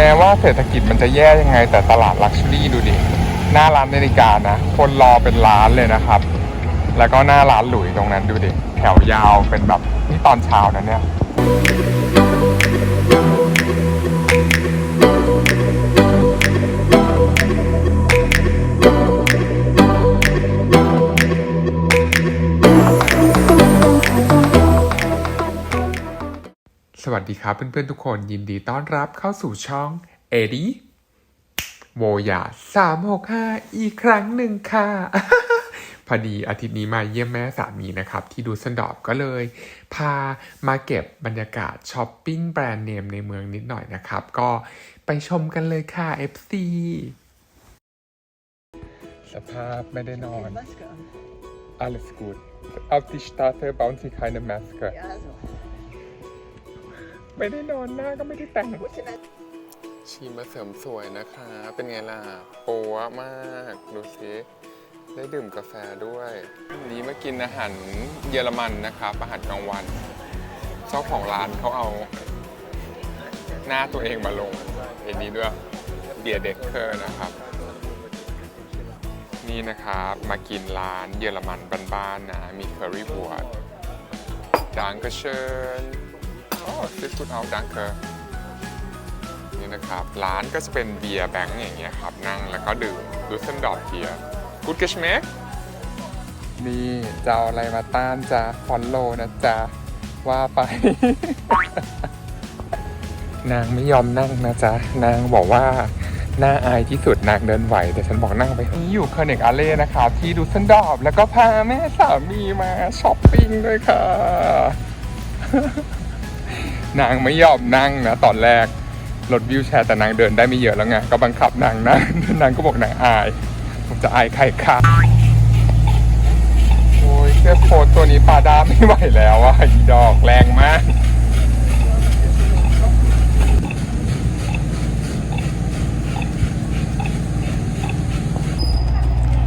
แม้ว่าเศรษฐกิจมันจะแย่ยังไง แต่ตลาดลักชัวรี่ดูดิ หน้าร้านนาฬิกานะ คนรอเป็นล้านเลยนะครับ แล้วก็หน้าร้านหลุยตรงนั้นดูดิ แถวยาวเป็นแบบนี่ตอนเช้านะเนี่ย วัสดีครับเพื่อนๆทุกคนยินดีต้อนรับเข้าสู่ช่องเอดีโวยา365อีกครั้งหนึ่งค่ะ พอดีอาทิตย์นี้มาเยี่ยมแม่สามีนะครับ ที่ดูสันดอบก็เลย พามาเก็บบรรยากาศช้อปปิ้งแบรนด์เนมในเมืองนิดหน่อยนะครับ ก็ไปชมกันเลยค่ะ FC สภาพไม่ได้นอน Maske an. alles gut auf die Straße bauen sie keine Maske Ja, also. ไม่ได้นอนหน้าก็ไม่ได้แต่งชีมาเสริมสวยนะคะ เป็นไงล่ะปัวมาก ดูสิได้ดื่มกาแฟด้วยวันนี้มากินอาหารเยอรมันนะครับอาหารกลางวัน เจ้าของร้านเขาเอา หน้าตัวเองมาลงเอ็นนี้ด้วยเบียร์เด็กเคอร์นะครับ นี่นะครับมากินร้านเยอรมันบ้านๆนะมีเคอรี่บวดดังก e เชิญ โอ้ซิฟุตเอาดังเกอร์นี่นะครับ ร้านก็จะเป็นเบียร์แบงค์อย่างเงี้ยครับ นั่งแล้วก็ดื่มดูเส้นดอกเบียร์กูดเกชเมกนี่จะเอาอะไรมาต้านจะฟอนโลนะจ๊ะว่าไป นางไม่ยอมนั่งนะจ๊ะ นางบอกว่าน้าอายที่สุดนางเดินไหว แต่ฉันบอกนั่งไปนี่อยู่เคอร์เนกอาเล่นะครับที่ดูเส้นดอบ แล้วก็พาแม่สามีมาช้อปปิ้งด้วยค่ะ นางไม่ยอมนั่งนะตอนแรกรถวิวแชร์แต่นางเดินได้ไม่เยอะแล้วไงก็บังคับนางนั่งนางก็บอกนางอายผมจะอายใครค่ะโอ้ยเสื้อโคตัวนี้ปาดาไม่ไหวแล้วอะดอกแรงมาก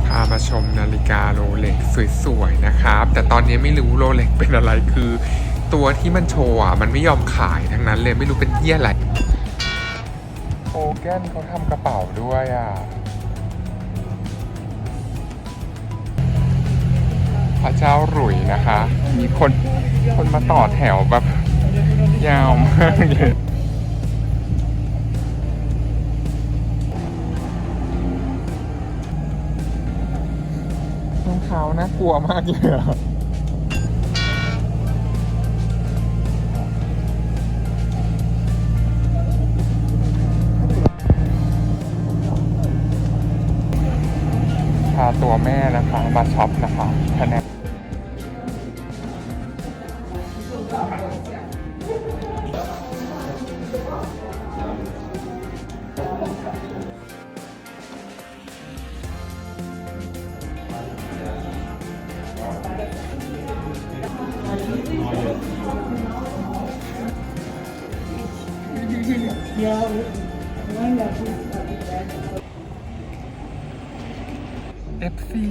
พามาชมนาฬิกาโรเล็กสวยๆนะครับ แต่ตอนนี้ไม่รู้โรเล็กเป็นอะไรคือ ตัวที่มันโชว์อะมันไม่ยอมขายทั้งนั้นเลยไม่รู้เป็นเหี้ยอะไรโอแกนเขาทำกระเป๋าด้วยอะ พระเจ้าหลุยนะคะ มีคนคนมาต่อแถวแบบ ยาวมากเลยรองเท้าน่ากลัวมากเลยอะ ตัวแม่นะคะมาช็อปนะคะคะแนนเอฟ ซี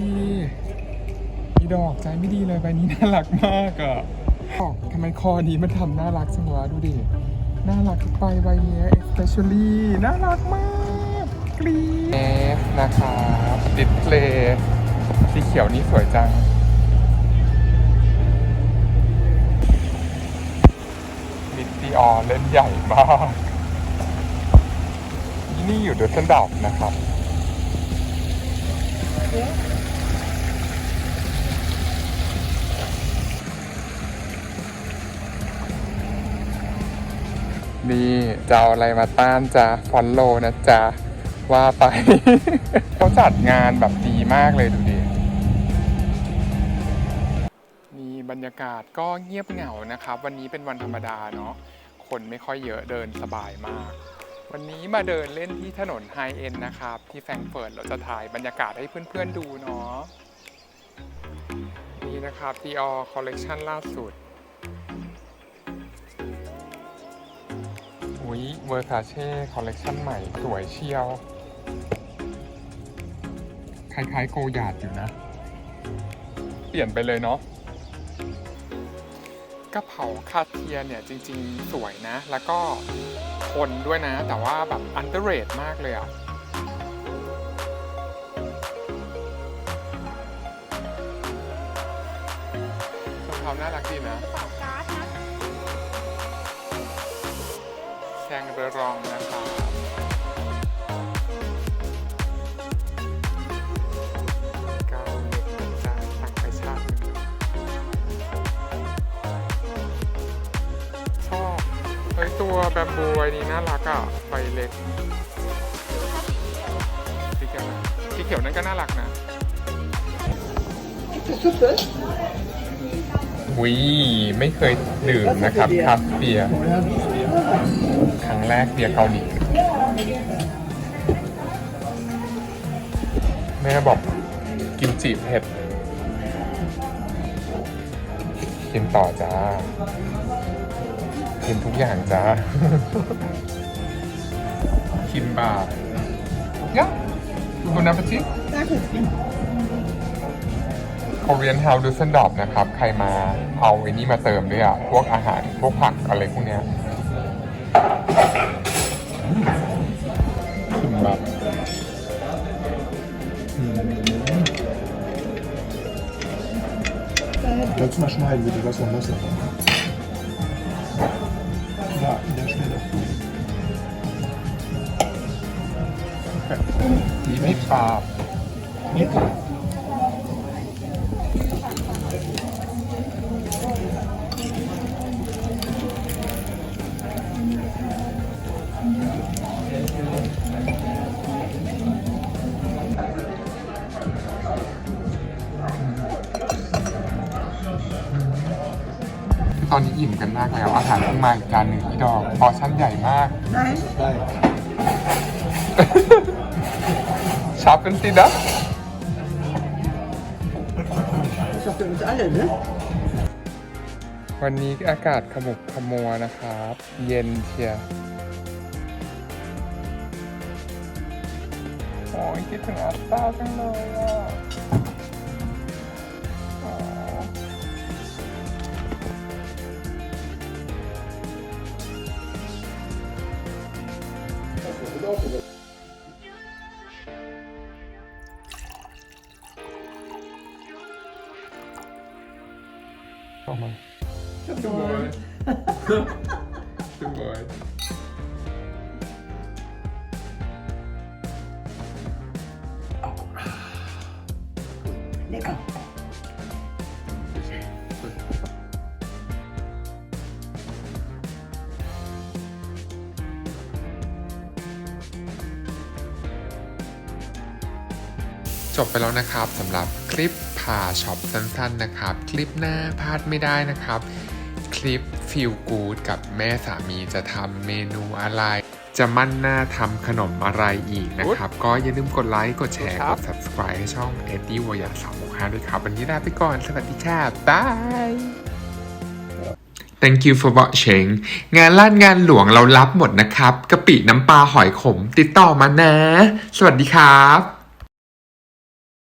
อีดอกใจไม่ดีเลยใบนี้น่ารักมากอะทำไมคอนี้มันทำน่ารักจังวะดูดิ น่ารักทุกใบใบเนี้ย especially น่ารักมากกรีเอฟนะครับดิสเพลย์สีเขียวนี้สวยจังมิดดีออเล่นใหญ่มาก นี่อยู่เดอะเซนดอกนะครับ นี่จะเอาอะไรมาต้านจะฟอนโลนะจ๊ะ ว่าไป เขาจัดงานแบบดีมากเลยดูดินี่บรรยากาศก็เงียบเหงานะครับ วันนี้เป็นวันธรรมดาเนาะคนไม่ค่อยเยอะเดินสบายมาก วันนี้มาเดินเล่นที่ถนนไฮเอ็นนะครับ ที่แฟรงเฟิร์ตเราจะถ่ายบรรยากาศให้เพื่อนๆดูเนาะนี่นะครับ Dior Collection ล่าสุด อุ้ยเวอร์ซาเช่คอลเลกชันใหม่สวยเชียว คล้ายๆโกยาดอยู่นะ เปลี่ยนไปเลยเนาะกระเป๋าคาเทียเนี่ยจริงๆสวยนะ แล้วก็ คนด้วยนะ แต่ว่าแบบอันเดอร์เรทมากเลยอะเขาน่ารักดีนะ ตัวแบมบูไอ้นี้น่ารักอะใบเล็กหรือถ้าสีเขียวสีเขียวนะสีเขียวนั่นก็น่ารักนะหุยไม่เคยดื่มนะครับครับเบียร์ครั้งแรกเบียร์เกาหลีแม่บอกกิมจิเผ็ดกินต่อจ้า กินทุกอย่างจ้ากินบาร์ยะคุณนับจิ Korean House d u s s e n d o r f นะครับ ใครมาเอาไอ้นี่มาเติมด้วยอะ พวกอาหาร พวกผักอะไรพวกเนี้ยกินแบบอืม Kannst du mal schneiden, bitte, was noch Messer มีไม่ปราบตอนนี้อิ่มกันมากแล้ว อาหารเพิ่งมาอีกจานหนึ่งอีดอกพอชั่นใหญ่มาก Nein. ชอบเป็นสินะ Das ist doch für uns alle, ne? วันนี้อากาศขมุกขมัวนะครับ เย็นเชียร์โอ้ยคิดถึงอัตตาจังเลยอะอ๋อ Lecker. จบไปแล้วนะครับสำหรับคลิปพาช็อปสั้นๆนะครับ คลิปหน้าพลาดไม่ได้นะครับ คลิปฟิลกูดกับแม่สามีจะทำเมนูอะไร จะมั่นหน้าทำขนมอะไรอีกนะครับ ก็อย่าลืมกดไลค์ กดแชร์ กด subscribe ให้ช่อง e d d i e w a y a 365ด้วยครับ วันนี้ลาไปก่อน สวัสดีค่ะบาย Thank you for watching งานล้านงานหลวงเรารับหมดนะครับกะปิน้ำปลาหอยขม ติดต่อมานะ สวัสดีครับ